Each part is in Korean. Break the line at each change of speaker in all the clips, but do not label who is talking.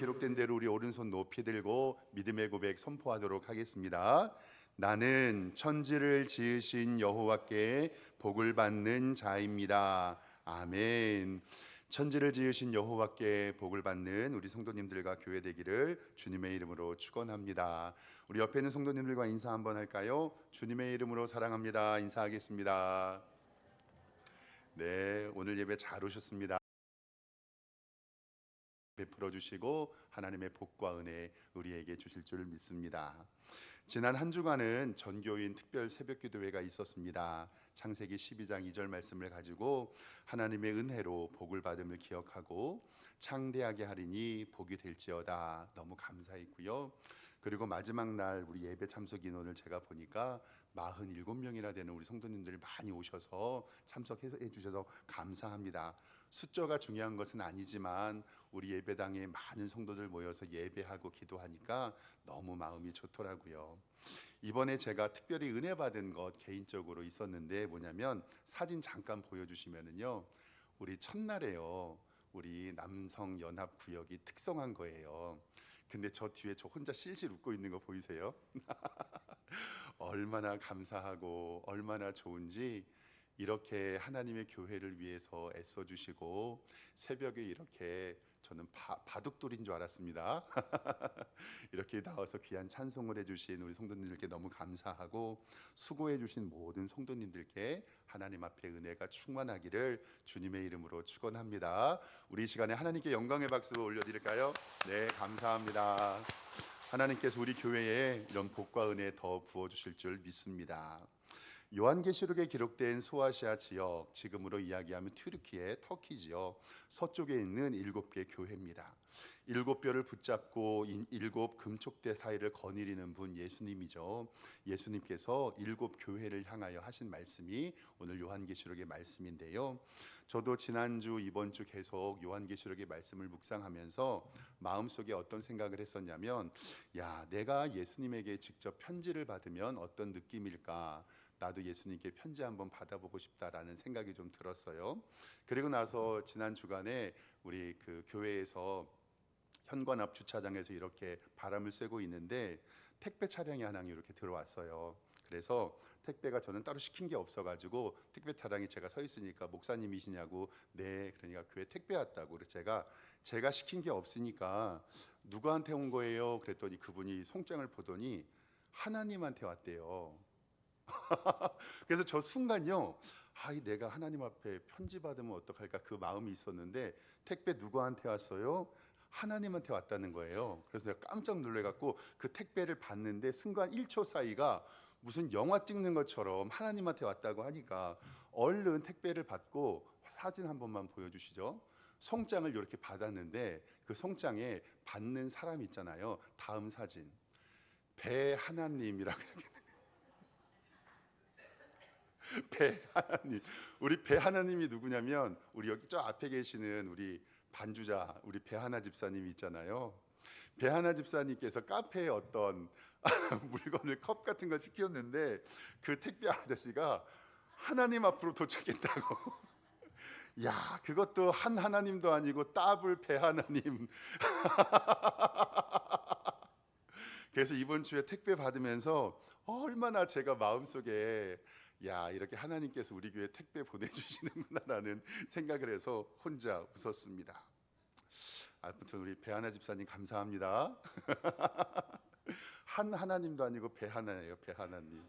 기록된 대로 우리 오른손 높이 들고 믿음의 고백 선포하도록 하겠습니다. 나는 천지를 지으신 여호와께 복을 받는 자입니다. 아멘. 천지를 지으신 여호와께 복을 받는 우리 성도님들과 교회 되기를 주님의 이름으로 축원합니다. 우리 옆에 있는 성도님들과 인사 한번 할까요? 주님의 이름으로 사랑합니다. 인사하겠습니다. 네, 오늘 예배 잘 오셨습니다. 베풀어 주시고 하나님의 복과 은혜 우리에게 주실 줄 믿습니다. 지난 한 주간은 전교인 특별 새벽 기도회가 있었습니다. 창세기 12장 2절 말씀을 가지고 하나님의 은혜로 복을 받음을 기억하고 창대하게 하리니 복이 될지어다 너무 감사했고요. 그리고 마지막 날 우리 예배 참석 인원을 제가 보니까 47명이나 되는 우리 성도님들이 많이 오셔서 참석해 주셔서 감사합니다. 숫자가 중요한 것은 아니지만 우리 예배당에 많은 성도들 모여서 예배하고 기도하니까 너무 마음이 좋더라고요. 이번에 제가 특별히 은혜 받은 것 개인적으로 있었는데 뭐냐면 사진 잠깐 보여주시면은요 우리 첫날에요 우리 남성 연합 구역이 특성한 거예요. 근데 저 뒤에 저 혼자 실실 웃고 있는 거 보이세요? 얼마나 감사하고 얼마나 좋은지 이렇게 하나님의 교회를 위해서 애써 주시고 새벽에 이렇게 저는 바, 바둑돌인 줄 알았습니다. 이렇게 나와서 귀한 찬송을 해주신 우리 성도님들께 너무 감사하고 수고해주신 모든 성도님들께 하나님 앞에 은혜가 충만하기를 주님의 이름으로 축원합니다. 우리 이 시간에 하나님께 영광의 박수 올려드릴까요? 네, 감사합니다. 하나님께서 우리 교회에 이런 복과 은혜 더 부어주실 줄 믿습니다. 요한계시록에 기록된 소아시아 지역, 지금으로 이야기하면 튀르키예, 터키 지역 서쪽에 있는 일곱 개 교회입니다. 일곱 뼈를 붙잡고 일곱 금촉대 사이를 거느리는 분 예수님이죠. 예수님께서 일곱 교회를 향하여 하신 말씀이 오늘 요한계시록의 말씀인데요. 저도 지난주 이번 주 계속 요한계시록의 말씀을 묵상하면서 마음속에 어떤 생각을 했었냐면 야, 내가 예수님에게 직접 편지를 받으면 어떤 느낌일까? 나도 예수님께 편지 한번 받아보고 싶다라는 생각이 좀 들었어요. 그리고 나서 지난 주간에 우리 그 교회에서 현관 앞 주차장에서 이렇게 바람을 쐬고 있는데 택배 차량이 하나 이렇게 들어왔어요. 그래서 택배가 저는 따로 시킨 게 없어가지고 택배 차량이 제가 서 있으니까 목사님이시냐고 네 그러니까 교회 택배 왔다고 그래서 제가 제가 시킨 게 없으니까 누구한테 온 거예요? 그랬더니 그분이 송장을 보더니 하나님한테 왔대요. 그래서 저 순간요. 아, 내가 하나님 앞에 편지 받으면 어떡할까 그 마음이 있었는데 택배 누구한테 왔어요? 하나님한테 왔다는 거예요. 그래서 내가 깜짝 놀래갖고 그 택배를 봤는데 순간 1초 사이가 무슨 영화 찍는 것처럼 하나님한테 왔다고 하니까 얼른 택배를 받고 사진 한 번만 보여주시죠. 송장을 이렇게 받았는데 그 송장에 받는 사람 있잖아요. 다음 사진 배 하나님이라고 배 하나님. 우리 배 하나님이 누구냐면 우리 여기 저 앞에 계시는 우리 반주자 우리 배 하나 집사님 있잖아요. 배 하나 집사님께서 카페에 어떤 물건을 컵 같은 걸 시켰는데 그 택배 아저씨가 하나님 앞으로 도착했다고. 야, 그것도 한 하나님도 아니고 더블 배 하나님. 그래서 이번 주에 택배 받으면서 얼마나 제가 마음속에 야 이렇게 하나님께서 우리 교회 택배 보내주시는구나라는 생각을 해서 혼자 웃었습니다. 아무튼 우리 배하나 집사님 감사합니다. 한 하나님도 아니고 배 하나예요, 배 하나님.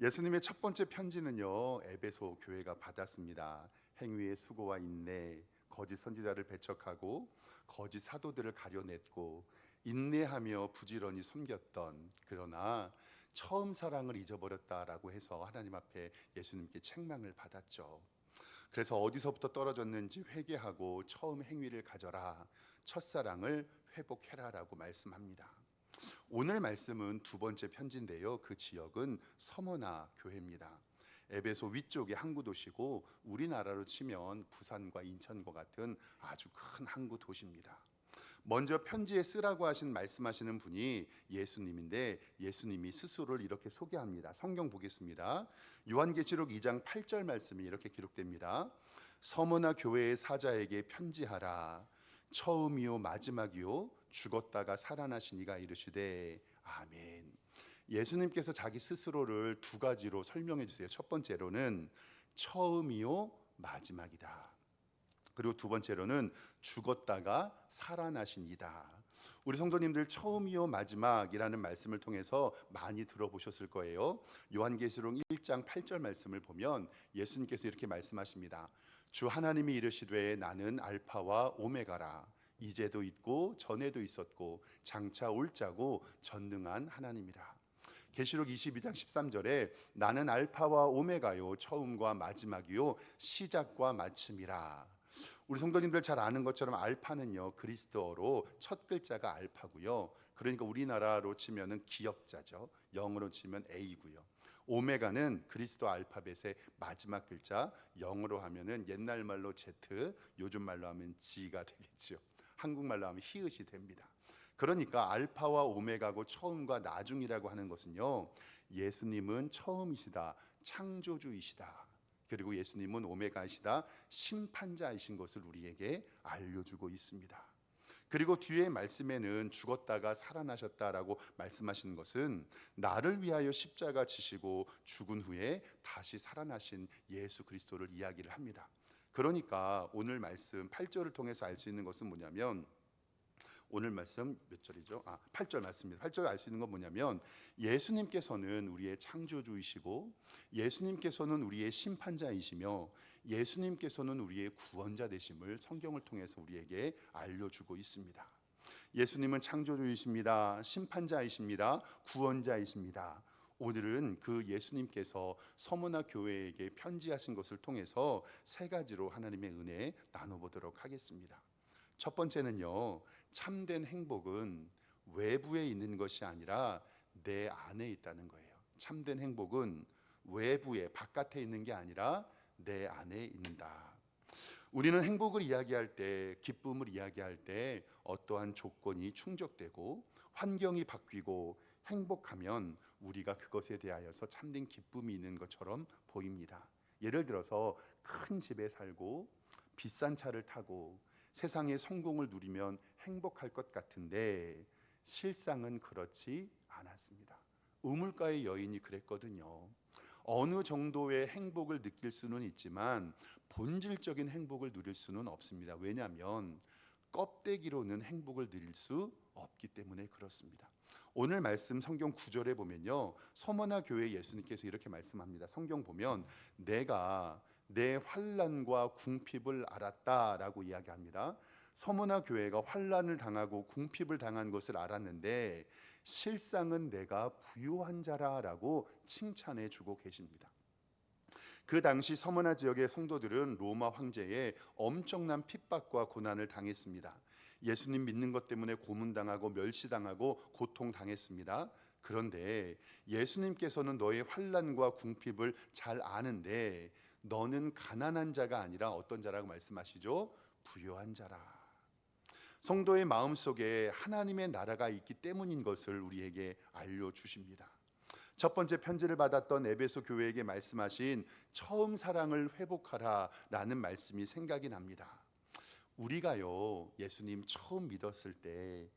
예수님의 첫 번째 편지는요 에베소 교회가 받았습니다. 행위의 수고와 인내, 거짓 선지자를 배척하고 거짓 사도들을 가려냈고 인내하며 부지런히 섬겼던 그러나 처음 사랑을 잊어버렸다라고 해서 하나님 앞에 예수님께 책망을 받았죠. 그래서 어디서부터 떨어졌는지 회개하고 처음 행위를 가져라. 첫사랑을 회복해라라고 말씀합니다. 오늘 말씀은 두 번째 편지인데요. 그 지역은 서머나 교회입니다. 에베소 위쪽의 항구 도시고 우리나라로 치면 부산과 인천과 같은 아주 큰 항구 도시입니다. 먼저 편지에 쓰라고 하신 말씀하시는 분이 예수님인데 예수님이 스스로를 이렇게 소개합니다. 성경 보겠습니다. 요한계시록 2장 8절 말씀이 이렇게 기록됩니다. 서머나 교회의 사자에게 편지하라. 처음이요 마지막이요 죽었다가 살아나신 이가 이르시되 아멘. 예수님께서 자기 스스로를 두 가지로 설명해 주세요. 첫 번째로는 처음이요 마지막이다. 그리고 두 번째로는 죽었다가 살아나신 이다. 우리 성도님들 처음이요 마지막이라는 말씀을 통해서 많이 들어보셨을 거예요. 요한계시록 1장 8절 말씀을 보면 예수님께서 이렇게 말씀하십니다. 주 하나님이 이르시되 나는 알파와 오메가라 이제도 있고 전에도 있었고 장차 올 자고 전능한 하나님이라. 계시록 22장 13절에 나는 알파와 오메가요 처음과 마지막이요 시작과 마침이라. 우리 성도님들 잘 아는 것처럼 알파는요 그리스도어로 첫 글자가 알파고요. 그러니까 우리나라로 치면은 기업자죠. 영어로 치면 A고요. 오메가는 그리스도 알파벳의 마지막 글자 영어로 하면은 옛날 말로 Z, 요즘 말로 하면 G가 되겠죠. 한국말로 하면 히읗이 됩니다. 그러니까 알파와 오메가고 처음과 나중이라고 하는 것은요. 예수님은 처음이시다. 창조주이시다. 그리고 예수님은 오메가이시다. 심판자이신 것을 우리에게 알려주고 있습니다. 그리고 뒤에 말씀에는 죽었다가 살아나셨다라고 말씀하시는 것은 나를 위하여 십자가 지시고 죽은 후에 다시 살아나신 예수 그리스도를 이야기를 합니다. 그러니까 오늘 말씀 8절을 통해서 알 수 있는 것은 뭐냐면 오늘 말씀 몇 절이죠? 아, 8절 말씀입니다. 8절 알 수 있는 건 뭐냐면 예수님께서는 우리의 창조주이시고 예수님께서는 우리의 심판자이시며 예수님께서는 우리의 구원자 되심을 성경을 통해서 우리에게 알려주고 있습니다. 예수님은 창조주이십니다. 심판자이십니다. 구원자이십니다. 오늘은 그 예수님께서 서머나 교회에게 편지하신 것을 통해서 세 가지로 하나님의 은혜 나눠보도록 하겠습니다. 첫 번째는요, 참된 행복은 외부에 있는 것이 아니라 내 안에 있다는 거예요. 참된 행복은 외부에 바깥에 있는 게 아니라 내 안에 있는다. 우리는 행복을 이야기할 때, 기쁨을 이야기할 때 어떠한 조건이 충족되고 환경이 바뀌고 행복하면 우리가 그것에 대하여서 참된 기쁨이 있는 것처럼 보입니다. 예를 들어서 큰 집에 살고 비싼 차를 타고 세상의 성공을 누리면 행복할 것 같은데 실상은 그렇지 않았습니다. 우물가의 여인이 그랬거든요. 어느 정도의 행복을 느낄 수는 있지만 본질적인 행복을 누릴 수는 없습니다. 왜냐하면 껍데기로는 행복을 누릴 수 없기 때문에 그렇습니다. 오늘 말씀 성경 구절에 보면요. 서머나 교회 예수님께서 이렇게 말씀합니다. 성경 보면 내가 내 환란과 궁핍을 알았다라고 이야기합니다. 서머나 교회가 환란을 당하고 궁핍을 당한 것을 알았는데 실상은 내가 부유한 자라라고 칭찬해 주고 계십니다. 그 당시 서머나 지역의 성도들은 로마 황제의 엄청난 핍박과 고난을 당했습니다. 예수님 믿는 것 때문에 고문당하고 멸시당하고 고통당했습니다. 그런데 예수님께서는 너의 환란과 궁핍을 잘 아는데 너는 가난한 자가 아니라 어떤 자라고 말씀하시죠? 부유한 자라. 성도의 마음 속에 하나님의 나라가 있기 때문인 것을 우리에게 알려 주십니다. 첫 번째 편지를 받았던 에베소 교회에게 말씀하신 처음 사랑을 회복하라라는 말씀이 생각이 납니다. 우리가요 예수님 처음 믿었을 때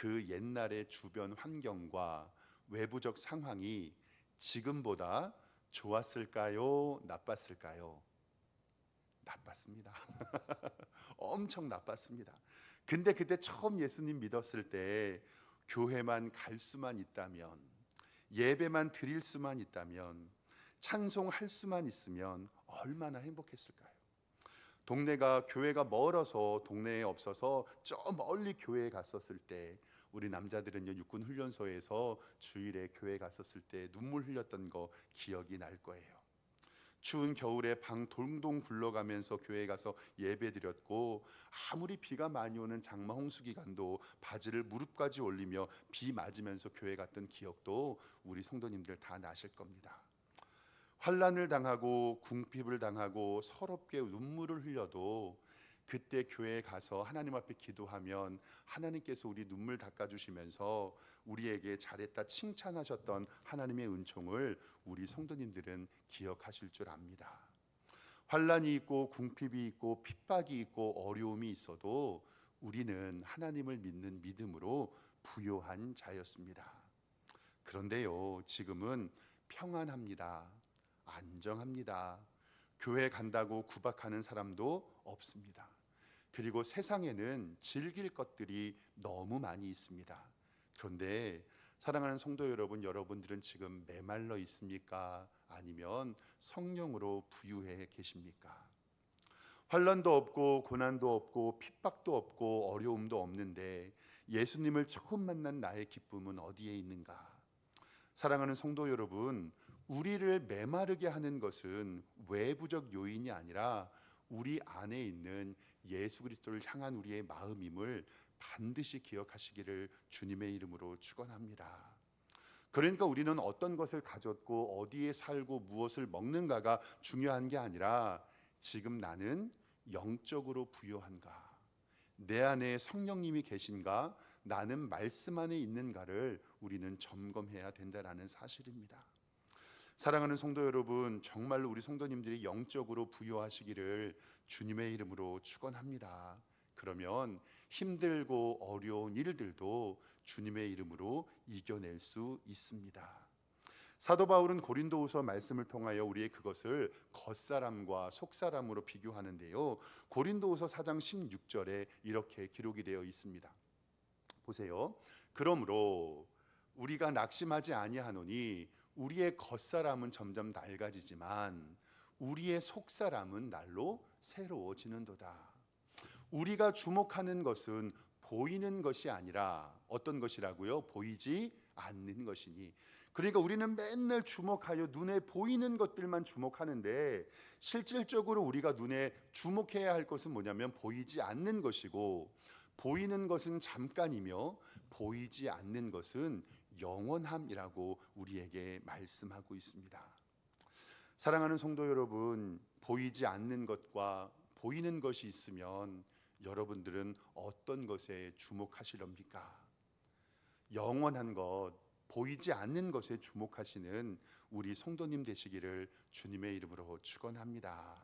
그 옛날의 주변 환경과 외부적 상황이 지금보다 좋았을까요? 나빴을까요? 나빴습니다. 엄청 나빴습니다. 근데 그때 처음 예수님 믿었을 때 교회만 갈 수만 있다면 예배만 드릴 수만 있다면 찬송할 수만 있으면 얼마나 행복했을까요? 동네가 교회가 멀어서 동네에 없어서 저 멀리 교회에 갔었을 때 우리 남자들은요 육군 훈련소에서 주일에 교회 갔었을 때 눈물 흘렸던 거 기억이 날 거예요. 추운 겨울에 방 동동 굴러가면서 교회 가서 예배 드렸고 아무리 비가 많이 오는 장마 홍수 기간도 바지를 무릎까지 올리며 비 맞으면서 교회 갔던 기억도 우리 성도님들 다 나실 겁니다. 환란을 당하고 궁핍을 당하고 서럽게 눈물을 흘려도 그때 교회에 가서 하나님 앞에 기도하면 하나님께서 우리 눈물 닦아 주시면서 우리에게 잘했다 칭찬하셨던 하나님의 은총을 우리 성도님들은 기억하실 줄 압니다. 환란이 있고 궁핍이 있고 핍박이 있고 어려움이 있어도 우리는 하나님을 믿는 믿음으로 부요한 자였습니다. 그런데요, 지금은 평안합니다. 안정합니다. 교회 간다고 구박하는 사람도 없습니다. 그리고 세상에는 즐길 것들이 너무 많이 있습니다. 그런데 사랑하는 성도 여러분, 여러분들은 지금 메말라 있습니까? 아니면 성령으로 부유해 계십니까? 환란도 없고 고난도 없고 핍박도 없고 어려움도 없는데 예수님을 처음 만난 나의 기쁨은 어디에 있는가? 사랑하는 성도 여러분, 우리를 메마르게 하는 것은 외부적 요인이 아니라 우리 안에 있는 예수 그리스도를 향한 우리의 마음임을 반드시 기억하시기를 주님의 이름으로 축원합니다. 그러니까 우리는 어떤 것을 가졌고 어디에 살고 무엇을 먹는가가 중요한 게 아니라 지금 나는 영적으로 부요한가? 내 안에 성령님이 계신가? 나는 말씀 안에 있는가를 우리는 점검해야 된다라는 사실입니다. 사랑하는 성도 여러분, 정말로 우리 성도님들이 영적으로 부요하시기를 주님의 이름으로 축원합니다. 그러면 힘들고 어려운 일들도 주님의 이름으로 이겨낼 수 있습니다. 사도 바울은 고린도후서 말씀을 통하여 우리의 그것을 겉사람과 속사람으로 비교하는데요. 고린도후서 4장 16절에 이렇게 기록이 되어 있습니다. 보세요. 그러므로 우리가 낙심하지 아니하노니 우리의 겉사람은 점점 낡아지지만 우리의 속사람은 날로 새로워지는도다. 우리가 주목하는 것은 보이는 것이 아니라 어떤 것이라고요? 보이지 않는 것이니. 그러니까 우리는 맨날 주목하여 눈에 보이는 것들만 주목하는데 실질적으로 우리가 눈에 주목해야 할 것은 뭐냐면 보이지 않는 것이고 보이는 것은 잠깐이며 보이지 않는 것은 영원함이라고 우리에게 말씀하고 있습니다. 사랑하는 성도 여러분, 보이지 않는 것과 보이는 것이 있으면 여러분들은 어떤 것에 주목하시렵니까? 영원한 것, 보이지 않는 것에 주목하시는 우리 성도님 되시기를 주님의 이름으로 축원합니다.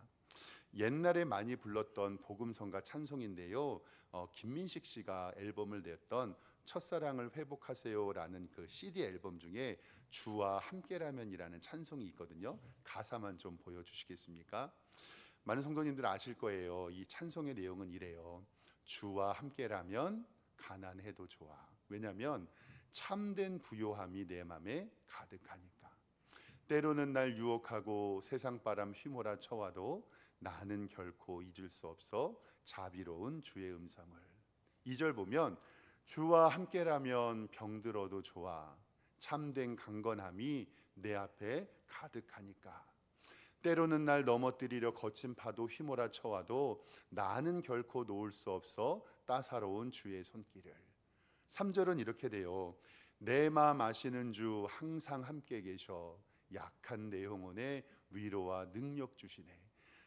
옛날에 많이 불렀던 복음성가 찬송인데요. 어, 김민식 씨가 앨범을 냈던 첫사랑을 회복하세요라는 그 CD 앨범 중에 주와 함께라면이라는 찬송이 있거든요. 가사만 좀 보여주시겠습니까? 많은 성도님들 아실 거예요. 이 찬송의 내용은 이래요. 주와 함께라면 가난해도 좋아. 왜냐하면 참된 부요함이 내 맘에 가득하니까. 때로는 날 유혹하고 세상 바람 휘몰아 쳐와도 나는 결코 잊을 수 없어 자비로운 주의 음성을. 2절 보면 주와 함께라면 병들어도 좋아. 참된 강건함이 내 앞에 가득하니까. 때로는 날 넘어뜨리려 거친 파도 휘몰아 쳐와도 나는 결코 놓을 수 없어 따사로운 주의 손길을. 3절은 이렇게 돼요. 내 마음 아시는 주 항상 함께 계셔 약한 내 영혼에 위로와 능력 주시네.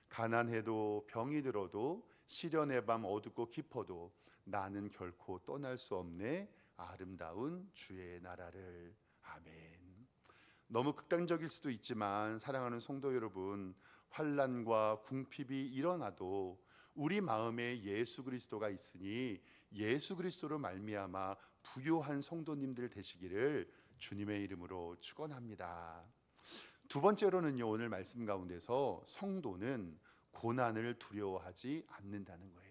가난해도 병이 들어도 시련의 밤 어둡고 깊어도 나는 결코 떠날 수 없네 아름다운 주의 나라를 아멘. 너무 극단적일 수도 있지만 사랑하는 성도 여러분 환란과 궁핍이 일어나도 우리 마음에 예수 그리스도가 있으니 예수 그리스도로 말미암아 부요한 성도님들 되시기를 주님의 이름으로 축원합니다. 두 번째로는요 오늘 말씀 가운데서 성도는 고난을 두려워하지 않는다는 거예요.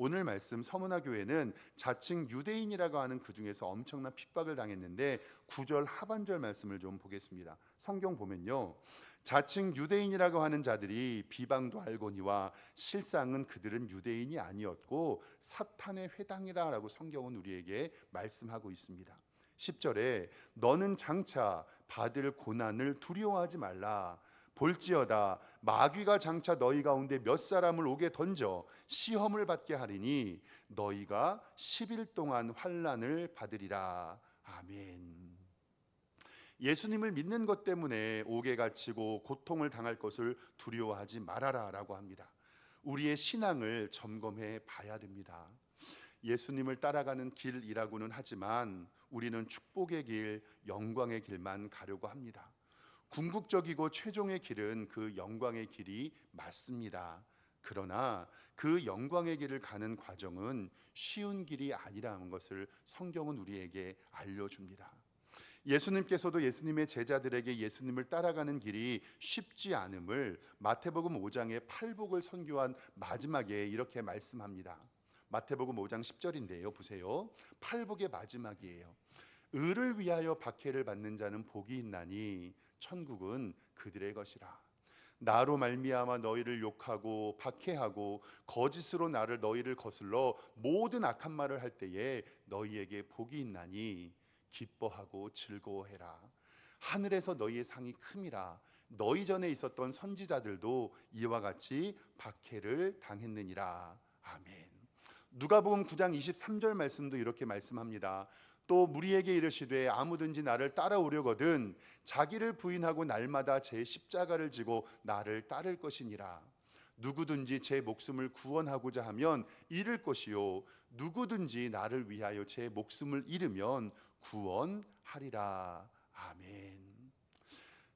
오늘 말씀 서문화 교회는 자칭 유대인이라고 하는 그 중에서 엄청난 핍박을 당했는데 9절 하반절 말씀을 좀 보겠습니다. 성경 보면요. 자칭 유대인이라고 하는 자들이 비방도 알거니와 실상은 그들은 유대인이 아니었고 사탄의 회당이라라고 성경은 우리에게 말씀하고 있습니다. 10절에 너는 장차 받을 고난을 두려워하지 말라. 볼지어다 마귀가 장차 너희 가운데 몇 사람을 오게 던져 시험을 받게 하리니 너희가 10일 동안 환란을 받으리라. 아멘. 예수님을 믿는 것 때문에 옥에 갇히고 고통을 당할 것을 두려워하지 말아라라고 합니다. 우리의 신앙을 점검해 봐야 됩니다. 예수님을 따라가는 길이라고는 하지만 우리는 축복의 길, 영광의 길만 가려고 합니다. 궁극적이고 최종의 길은 그 영광의 길이 맞습니다. 그러나 그 영광의 길을 가는 과정은 쉬운 길이 아니라는 것을 성경은 우리에게 알려줍니다. 예수님께서도 예수님의 제자들에게 예수님을 따라가는 길이 쉽지 않음을 마태복음 5장의 팔복을 선교한 마지막에 이렇게 말씀합니다. 마태복음 5장 10절인데요. 보세요. 팔복의 마지막이에요. 의를 위하여 박해를 받는 자는 복이 있나니 천국은 그들의 것이라. 나로 말미암아 너희를 욕하고 박해하고 거짓으로 나를 너희를 거슬러 모든 악한 말을 할 때에 너희에게 복이 있나니 기뻐하고 즐거워해라. 하늘에서 너희의 상이 큼이라. 너희 전에 있었던 선지자들도 이와 같이 박해를 당했느니라. 아멘. 누가복음 9장 23절 말씀도 이렇게 말씀합니다. 또 무리에게 이르시되 아무든지 나를 따라오려거든 자기를 부인하고 날마다 제 십자가를 지고 나를 따를 것이니라. 누구든지 제 목숨을 구원하고자 하면 잃을 것이요 누구든지 나를 위하여 제 목숨을 잃으면 구원하리라. 아멘.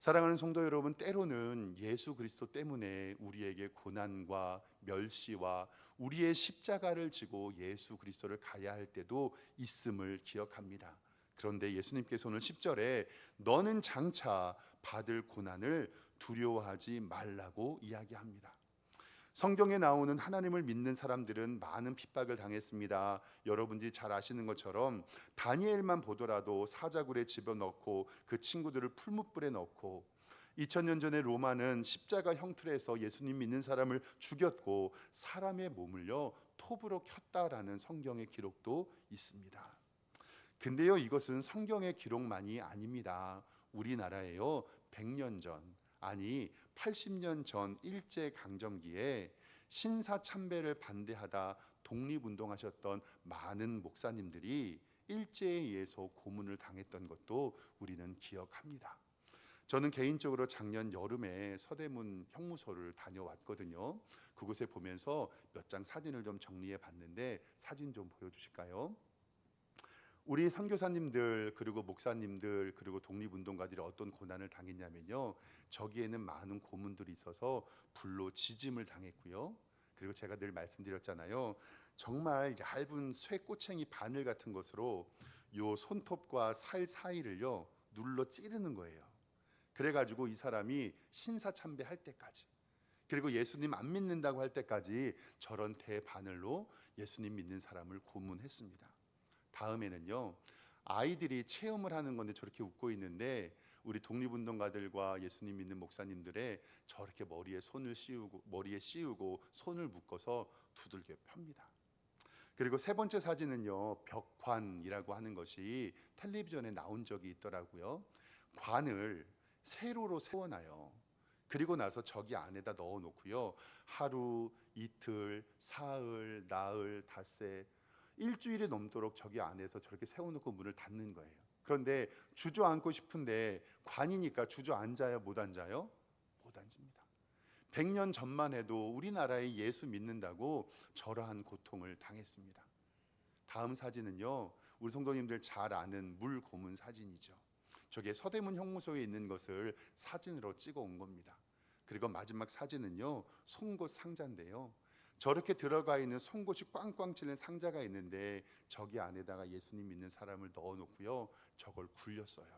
사랑하는 성도 여러분, 때로는 예수 그리스도 때문에 우리에게 고난과 멸시와 우리의 십자가를 지고 예수 그리스도를 가야 할 때도 있음을 기억합니다. 그런데 예수님께서 오늘 10절에 너는 장차 받을 고난을 두려워하지 말라고 이야기합니다. 성경에 나오는 하나님을 믿는 사람들은 많은 핍박을 당했습니다. 여러분들이 잘 아시는 것처럼 다니엘만 보더라도 사자굴에 집어넣고 그 친구들을 풀무불에 넣고 2000년 전에 로마는 십자가 형틀에서 예수님 믿는 사람을 죽였고 사람의 몸을요 톱으로 켰다라는 성경의 기록도 있습니다. 근데요 이것은 성경의 기록만이 아닙니다. 우리나라에요 100년 전 아니 80년 전 일제 강점기에 신사 참배를 반대하다 독립운동하셨던 많은 목사님들이 일제에 의해서 고문을 당했던 것도 우리는 기억합니다. 저는 개인적으로 작년 여름에 서대문 형무소를 다녀왔거든요. 그곳에 보면서 몇 장 사진을 좀 정리해 봤는데 사진 좀 보여주실까요? 우리 선교사님들 그리고 목사님들 그리고 독립운동가들이 어떤 고난을 당했냐면요. 저기에는 많은 고문들이 있어서 불로 지짐을 당했고요. 그리고 제가 늘 말씀드렸잖아요. 정말 얇은 쇠 꼬챙이 바늘 같은 것으로 요 손톱과 살 사이를요 눌러 찌르는 거예요. 그래가지고 이 사람이 신사참배할 때까지 그리고 예수님 안 믿는다고 할 때까지 저런 대바늘로 예수님 믿는 사람을 고문했습니다. 다음에는요 아이들이 체험을 하는 건데 저렇게 웃고 있는데 우리 독립운동가들과 예수님 믿는 목사님들의 저렇게 머리에 손을 씌우고 머리에 씌우고 손을 묶어서 두들겨 펴니다. 그리고 세 번째 사진은요 벽관이라고 하는 것이 텔레비전에 나온 적이 있더라고요. 관을 세로로 세워놔요. 그리고 나서 저기 안에다 넣어놓고요. 하루, 이틀, 사흘, 나흘, 닷새, 일주일이 넘도록 저기 안에서 저렇게 세워놓고 문을 닫는 거예요. 그런데 주저앉고 싶은데 관이니까 주저앉아요, 못 앉아요? 못 앉습니다. 100년 전만 해도 우리나라에 예수 믿는다고 저러한 고통을 당했습니다. 다음 사진은요. 우리 성도님들 잘 아는 물 고문 사진이죠. 저게 서대문 형무소에 있는 것을 사진으로 찍어 온 겁니다. 그리고 마지막 사진은요. 송곳 상자인데요. 저렇게 들어가 있는 송곳이 꽝꽝 찔린 상자가 있는데 저기 안에다가 예수님 믿는 사람을 넣어 놓고요. 저걸 굴렸어요.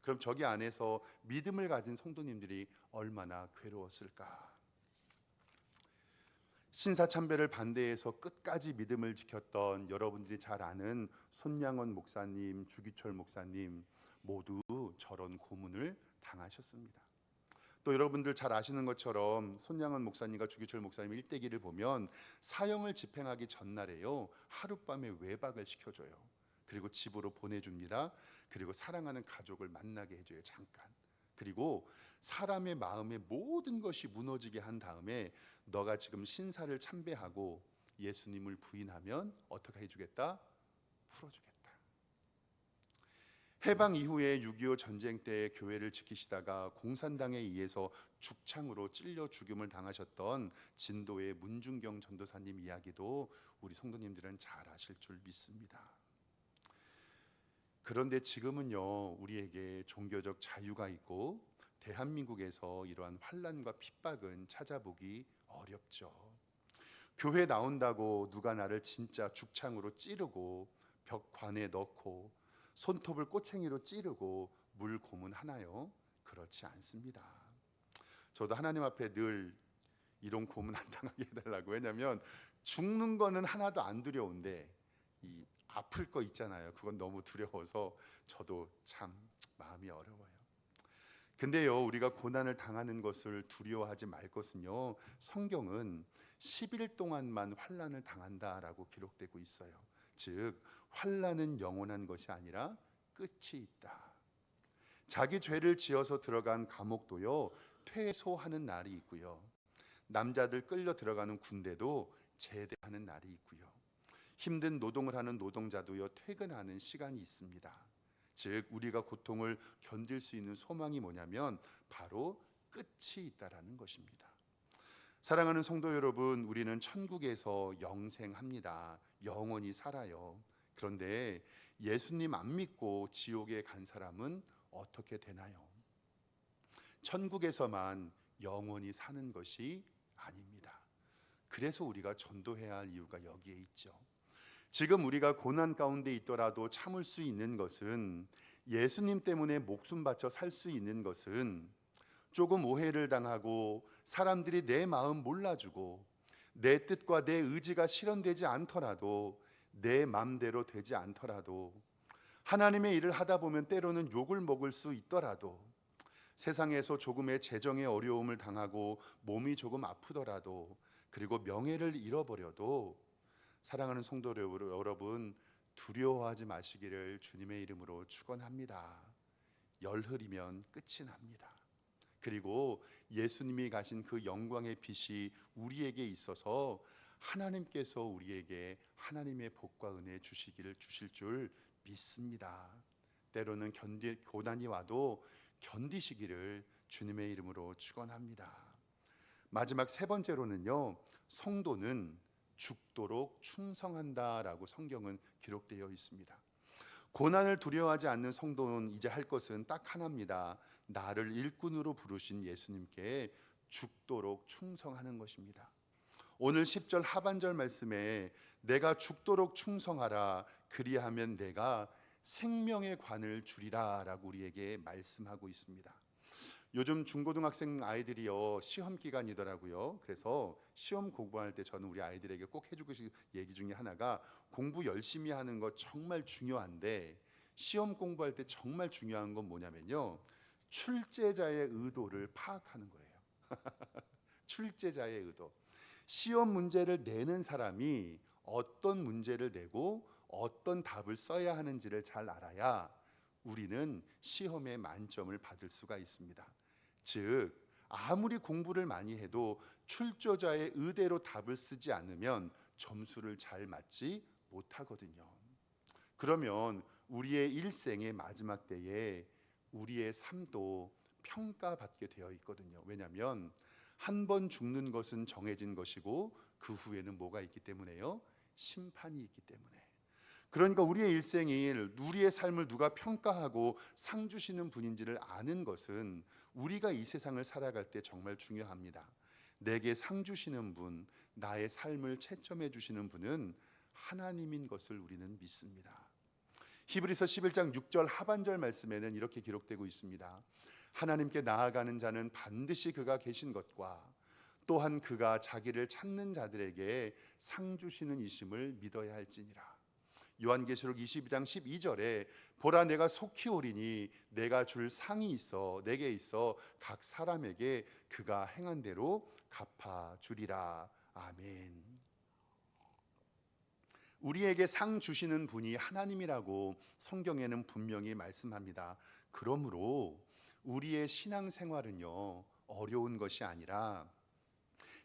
그럼 저기 안에서 믿음을 가진 성도님들이 얼마나 괴로웠을까? 신사 참배를 반대해서 끝까지 믿음을 지켰던 여러분들이 잘 아는 손양원 목사님, 주기철 목사님 모두 저런 고문을 당하셨습니다. 또 여러분들 잘 아시는 것처럼 손양원 목사님과 주기철 목사님 일대기를 보면 사형을 집행하기 전날에요 하룻밤에 외박을 시켜줘요. 그리고 집으로 보내줍니다. 그리고 사랑하는 가족을 만나게 해줘요 잠깐. 그리고 사람의 마음의 모든 것이 무너지게 한 다음에 너가 지금 신사를 참배하고 예수님을 부인하면 어떻게 해주겠다? 풀어주겠다. 해방 이후에 6.25 전쟁 때 교회를 지키시다가 공산당에 의해서 죽창으로 찔려 죽임을 당하셨던 진도의 문중경 전도사님 이야기도 우리 성도님들은 잘 아실 줄 믿습니다. 그런데 지금은요 우리에게 종교적 자유가 있고 대한민국에서 이러한 환란과 핍박은 찾아보기 어렵죠. 교회 나온다고 누가 나를 진짜 죽창으로 찌르고 벽관에 넣고 손톱을 꼬챙이로 찌르고 물 고문 하나요? 그렇지 않습니다. 저도 하나님 앞에 늘 이런 고문 안 당하게 해달라고 왜냐하면 죽는 거는 하나도 안 두려운데 이 아플 거 있잖아요. 그건 너무 두려워서 저도 참 마음이 어려워요. 근데요, 우리가 고난을 당하는 것을 두려워하지 말 것은요. 성경은 10일 동안만 환난을 당한다라고 기록되고 있어요. 즉, 환난은 영원한 것이 아니라 끝이 있다. 자기 죄를 지어서 들어간 감옥도요. 퇴소하는 날이 있고요. 남자들 끌려 들어가는 군대도 제대하는 날이 있고요. 힘든 노동을 하는 노동자도요. 퇴근하는 시간이 있습니다. 즉 우리가 고통을 견딜 수 있는 소망이 뭐냐면 바로 끝이 있다라는 것입니다. 사랑하는 성도 여러분, 우리는 천국에서 영생합니다. 영원히 살아요. 그런데 예수님 안 믿고 지옥에 간 사람은 어떻게 되나요? 천국에서만 영원히 사는 것이 아닙니다. 그래서 우리가 전도해야 할 이유가 여기에 있죠. 지금 우리가 고난 가운데 있더라도 참을 수 있는 것은 예수님 때문에 목숨 바쳐 살 수 있는 것은 조금 오해를 당하고 사람들이 내 마음 몰라주고 내 뜻과 내 의지가 실현되지 않더라도 내 맘대로 되지 않더라도 하나님의 일을 하다 보면 때로는 욕을 먹을 수 있더라도 세상에서 조금의 재정의 어려움을 당하고 몸이 조금 아프더라도 그리고 명예를 잃어버려도 사랑하는 성도 여러분 두려워하지 마시기를 주님의 이름으로 축원합니다. 열흘이면 끝이 납니다. 그리고 예수님이 가신 그 영광의 빛이 우리에게 있어서 하나님께서 우리에게 하나님의 복과 은혜 주시기를 주실 줄 믿습니다. 때로는 견디 고난이 와도 견디시기를 주님의 이름으로 축원합니다. 마지막 세 번째로는요. 성도는 죽도록 충성한다라고 성경은 기록되어 있습니다. 고난을 두려워하지 않는 성도는 이제 할 것은 딱 하나입니다. 나를 일꾼으로 부르신 예수님께 죽도록 충성하는 것입니다. 오늘 10절 하반절 말씀에 내가 죽도록 충성하라 그리하면 내가 생명의 관을 주리라라고 우리에게 말씀하고 있습니다. 요즘 중고등학생 아이들이요 시험 기간이더라고요. 그래서 시험 공부할 때 저는 우리 아이들에게 꼭 해주고 싶은 얘기 중에 하나가 공부 열심히 하는 거 정말 중요한데 시험 공부할 때 정말 중요한 건 뭐냐면요 출제자의 의도를 파악하는 거예요. 출제자의 의도. 시험 문제를 내는 사람이 어떤 문제를 내고 어떤 답을 써야 하는지를 잘 알아야 우리는 시험에 만점을 받을 수가 있습니다. 즉 아무리 공부를 많이 해도 출조자의 의대로 답을 쓰지 않으면 점수를 잘 맞지 못하거든요. 그러면 우리의 일생의 마지막 때에 우리의 삶도 평가받게 되어 있거든요. 왜냐하면 한 번 죽는 것은 정해진 것이고 그 후에는 뭐가 있기 때문에요? 심판이 있기 때문에. 그러니까 우리의 일생이 우리의 삶을 누가 평가하고 상 주시는 분인지를 아는 것은 우리가 이 세상을 살아갈 때 정말 중요합니다. 내게 상 주시는 분, 나의 삶을 채점해 주시는 분은 하나님인 것을 우리는 믿습니다. 히브리서 11장 6절 하반절 말씀에는 이렇게 기록되고 있습니다. 하나님께 나아가는 자는 반드시 그가 계신 것과 또한 그가 자기를 찾는 자들에게 상 주시는 이심을 믿어야 할지니라. 요한계시록 22장 12절에 보라 내가 속히 오리니 내가 줄 상이 있어 내게 있어 각 사람에게 그가 행한 대로 갚아 주리라. 아멘. 우리에게 상 주시는 분이 하나님이라고 성경에는 분명히 말씀합니다. 그러므로 우리의 신앙 생활은요 어려운 것이 아니라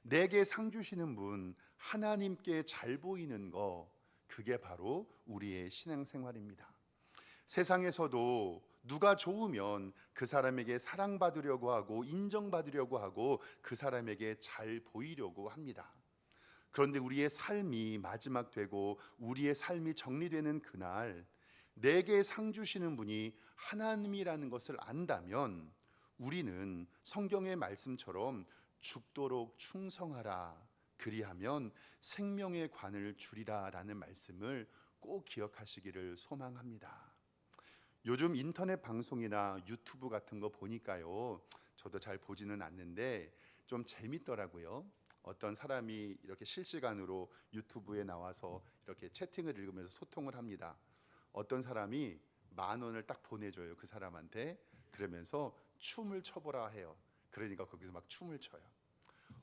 내게 상 주시는 분 하나님께 잘 보이는 거 그게 바로 우리의 신앙 생활입니다. 세상에서도 누가 좋으면 그 사람에게 사랑받으려고 하고 인정받으려고 하고 그 사람에게 잘 보이려고 합니다. 그런데 우리의 삶이 마지막 되고 우리의 삶이 정리되는 그날 내게 상 주시는 분이 하나님이라는 것을 안다면 우리는 성경의 말씀처럼 죽도록 충성하라 그리하면 생명의 관을 주리라라는 말씀을 꼭 기억하시기를 소망합니다. 요즘 인터넷 방송이나 유튜브 같은 거 보니까요. 저도 잘 보지는 않는데 좀 재밌더라고요. 어떤 사람이 이렇게 실시간으로 유튜브에 나와서 이렇게 채팅을 읽으면서 소통을 합니다. 어떤 사람이 만 원을 딱 보내줘요 그 사람한테 그러면서 춤을 춰보라 해요. 그러니까 거기서 막 춤을 춰요.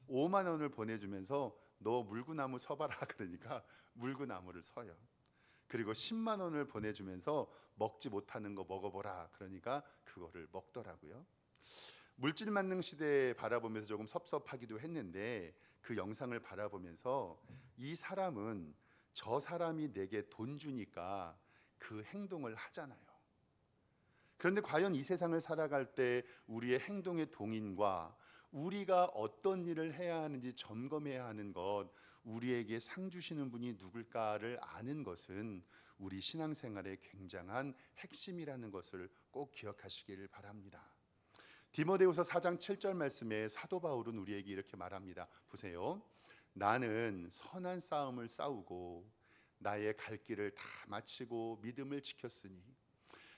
5만 원을 보내주면서 너 물구나무 서봐라 그러니까 물구나무를 서요. 그리고 10만 원을 보내주면서 먹지 못하는 거 먹어보라 그러니까 그거를 먹더라고요. 물질 만능 시대 바라보면서 조금 섭섭하기도 했는데 그 영상을 바라보면서 이 사람은 저 사람이 내게 돈 주니까 그 행동을 하잖아요. 그런데 과연 이 세상을 살아갈 때 우리의 행동의 동인과 우리가 어떤 일을 해야 하는지 점검해야 하는 것, 우리에게 상 주시는 분이 누굴까를 아는 것은 우리 신앙생활의 굉장한 핵심이라는 것을 꼭 기억하시기를 바랍니다. 디모데후서 4장 7절 말씀에 사도 바울은 우리에게 이렇게 말합니다. 보세요. 나는 선한 싸움을 싸우고 나의 갈 길을 다 마치고 믿음을 지켰으니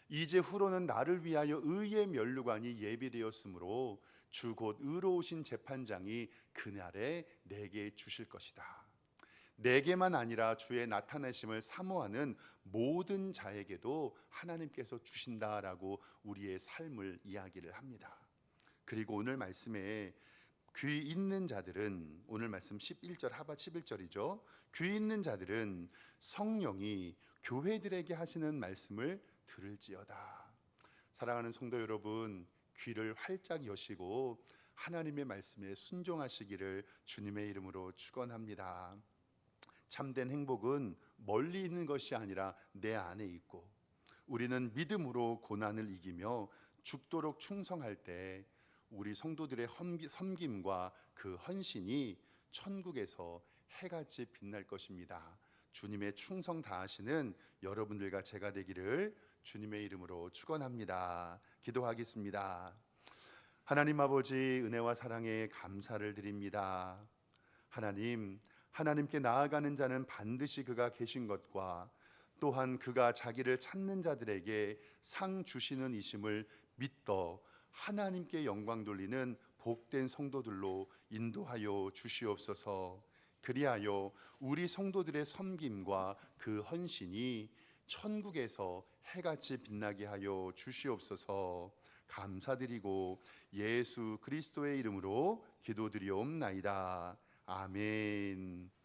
이제 후로는 나를 위하여 의의 면류관이 예비되었으므로 주 곧 의로우신 재판장이 그날에 내게 주실 것이다. 내게만 아니라 주의 나타내심을 사모하는 모든 자에게도 하나님께서 주신다라고 우리의 삶을 이야기를 합니다. 그리고 오늘 말씀에 귀 있는 자들은 오늘 말씀 11절 하바 11절이죠. 귀 있는 자들은 성령이 교회들에게 하시는 말씀을 들을지어다. 사랑하는 성도 여러분, 귀를 활짝 여시고 하나님의 말씀에 순종하시기를 주님의 이름으로 축원합니다. 참된 행복은 멀리 있는 것이 아니라 내 안에 있고 우리는 믿음으로 고난을 이기며 죽도록 충성할 때 우리 성도들의 섬김과 그 헌신이 천국에서 해같이 빛날 것입니다. 주님의 충성 다하시는 여러분들과 제가 되기를 주님의 이름으로 축원합니다. 기도하겠습니다. 하나님 아버지 은혜와 사랑에 감사를 드립니다. 하나님, 하나님께 나아가는 자는 반드시 그가 계신 것과 또한 그가 자기를 찾는 자들에게 상 주시는 이심을 믿더 하나님께 영광 돌리는 복된 성도들로 인도하여 주시옵소서. 그리하여 우리 성도들의 섬김과 그 헌신이 천국에서 해같이 빛나게 하여 주시옵소서. 감사드리고 예수 그리스도의 이름으로 기도드리옵나이다. 아멘.